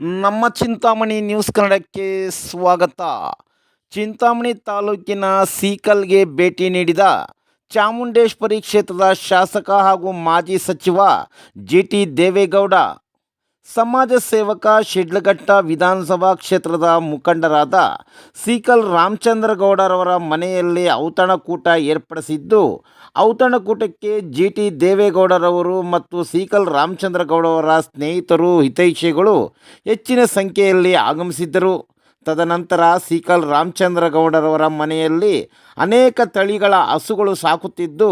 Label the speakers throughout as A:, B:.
A: ನಮ್ಮ ಚಿಂತಾಮಣಿ ನ್ಯೂಸ್ ಕನ್ನಡಕ್ಕೆ ಸ್ವಾಗತ. ಚಿಂತಾಮಣಿ ತಾಲೂಕಿನ ಸೀಕಲ್ಗೆ ಭೇಟಿ ನೀಡಿದ ಚಾಮುಂಡೇಶ್ವರಿ ಕ್ಷೇತ್ರದ ಶಾಸಕ ಹಾಗೂ ಮಾಜಿ ಸಚಿವ ಜಿ ಟಿ ದೇವೇಗೌಡ ಸಮಾಜ ಸೇವಕ ಶಿಡ್ಲಘಟ್ಟ ವಿಧಾನಸಭಾ ಕ್ಷೇತ್ರದ ಮುಖಂಡರಾದ ಸೀಕಲ್ ರಾಮಚಂದ್ರಗೌಡರವರ ಮನೆಯಲ್ಲಿ ಔತಣಕೂಟ ಏರ್ಪಡಿಸಿದ್ದು, ಔತಣಕೂಟಕ್ಕೆ ಜಿ ಟಿ ದೇವೇಗೌಡರವರು ಮತ್ತು ಸೀಕಲ್ ರಾಮಚಂದ್ರ ಗೌಡರವರ ಸ್ನೇಹಿತರು ಹಿತೈಷಿಗಳು ಹೆಚ್ಚಿನ ಸಂಖ್ಯೆಯಲ್ಲಿ ಆಗಮಿಸಿದ್ದರು. ತದನಂತರ ಸೀಕಲ್ ರಾಮಚಂದ್ರ ಗೌಡರವರ ಮನೆಯಲ್ಲಿ ಅನೇಕ ತಳಿಗಳ ಹಸುಗಳು ಸಾಕುತ್ತಿದ್ದು,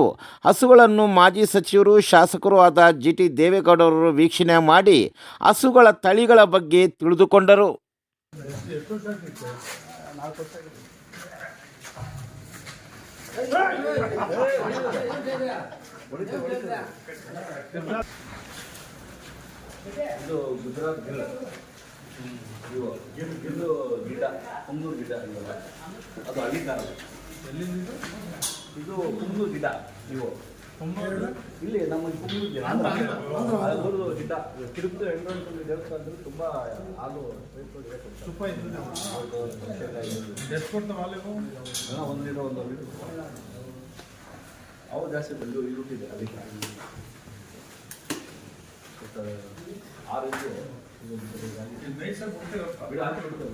A: ಹಸುಗಳನ್ನು ಮಾಜಿ ಸಚಿವರು, ಶಾಸಕರು ಆದ ಜಿ ಟಿ ದೇವೇಗೌಡರವರು ವೀಕ್ಷಣೆ ಮಾಡಿ ಹಸುಗಳ ತಳಿಗಳ ಬಗ್ಗೆ ತಿಳಿದುಕೊಂಡರು.
B: ಇವು ಗಿಲ್ ಗಿಲ್ಲು ಗಿಡ ಕುಂದೂರು ಗಿಡ ಅದು ಅಡಿಕಾರ ಇದು ಕುಂದೂರು ಗಿಡ ಇವು ಇಲ್ಲಿ ನಮ್ಮ ಕುಂದೂರು ಗಿಡ ಅದರದ್ದು ಗಿಡ ತಿರುಪತಿ ವೆಂಕಟೇಶ್ವರ ದೇವಸ್ಥಾನದಲ್ಲಿ ತುಂಬ ಹಾಲು.
C: ತುಪ್ಪ
B: ಏನೋ ಒಂದು ಅವು ಜಾಸ್ತಿ ಬಂದು ಇರುತ್ತಿದೆ ಅದಕ್ಕೆ ಮತ್ತೆ ಬಿಡ ಹಾಕಿ ಬಿಡ್ತೇವೆ.